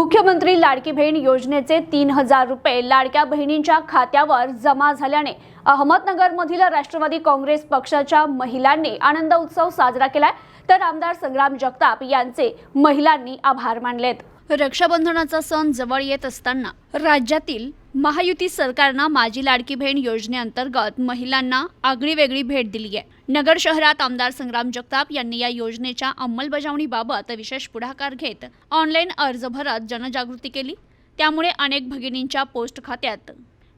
मुख्यमंत्री लाडकी बहीण योजनेचे तीन हजार रुपये लाडक्या बहिणींच्या खात्यावर जमा झाल्याने अहमदनगरमधील राष्ट्रवादी काँग्रेस पक्षाच्या महिलांनी आनंद उत्सव साजरा केलाय. तर आमदार संग्राम जगताप यांचे महिलांनी आभार मानलेत. रक्षाबंधनाचा सण जवळ येत असताना राज्यातील महायुती सरकारनं माझी लाडकी बहीण योजनेअंतर्गत महिलांना आगळी वेगळी भेट दिली आहे नगर शहरात आमदार संग्राम जगताप यांनी या योजनेच्या अंमलबजावणीबाबत विशेष पुढाकार घेत ऑनलाईन अर्ज भरत जनजागृती केली. त्यामुळे अनेक भगिनींच्या पोस्ट खात्यात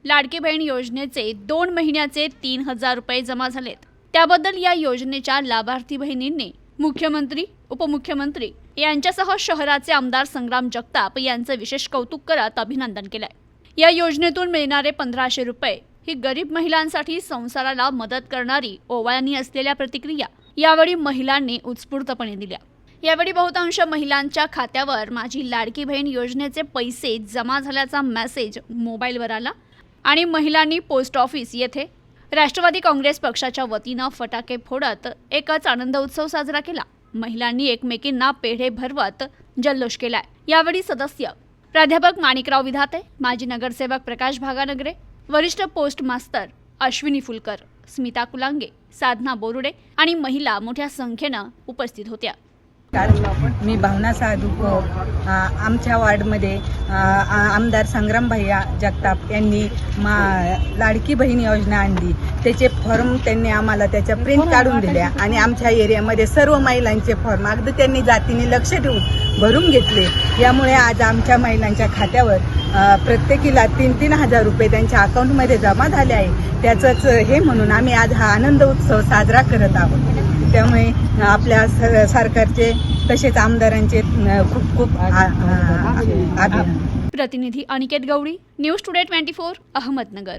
लाडकी बहीण योजनेचे दोन महिन्याचे तीन हजार रुपये जमा झालेत. त्याबद्दल या योजनेच्या लाभार्थी बहिणींनी मुख्यमंत्री उपमुख्यमंत्री यांच्यासह शहराचे आमदार संग्राम जगताप यांचं विशेष कौतुक करत अभिनंदन केलंय. या योजनेतून मिळणारे पंधराशे रुपये ही गरीब महिलांसाठी संसाराला मदत करणारी ओवाळणी असलेल्या प्रतिक्रिया यावेळी महिलांनी उत्स्फूर्तपणे दिल्या. यावेळी बहुतांश महिलांच्या खात्यावर माझी लाडकी बहीण योजनेचे पैसे जमा झाल्याचा मेसेज मोबाईलवर आला आणि महिलांनी पोस्ट ऑफिस येथे राष्ट्रवादी काँग्रेस पक्षाच्या वतीनं फटाके फोडत एकच आनंद उत्सव साजरा केला. महिलांनी एकमेकींना पेढे भरवत जल्लोष केलाय. यावेळी सदस्य प्राध्यापक माणिकराव विधाते माजी नगरसेवक प्रकाश भागानगरे वरिष्ठ पोस्ट मास्तर अश्विनी फुलकर स्मिता कुलांगे साधना बोरुडे आणि महिला मोठ्या संख्येनं उपस्थित होत्या. मी भावना साधू आमच्या वार्डमध्ये आमदार संग्राम भैया जगताप यांनी मा लाडकी बहीण योजना आणली. त्याचे फॉर्म त्यांनी आम्हाला त्याच्या प्रिंट काढून दिल्या आणि आमच्या एरियामध्ये सर्व महिलांचे फॉर्म अगदी त्यांनी जातीने लक्ष ठेवून भरून घेतले. यामुळे आज आमच्या महिलांच्या खात्यावर प्रत्येकीला तीन तीन हजार रुपये त्यांच्या अकाउंटमध्ये जमा झाले आहे. त्याचंच हे म्हणून आम्ही आज हा आनंद उत्सव साजरा करत आहोत. त्यामुळे आपल्या स- सरकारचे तसेच आमदारांचे खूप खूप प्रतिनिधी Aniket Gawali news today twenty four Ahmednagar.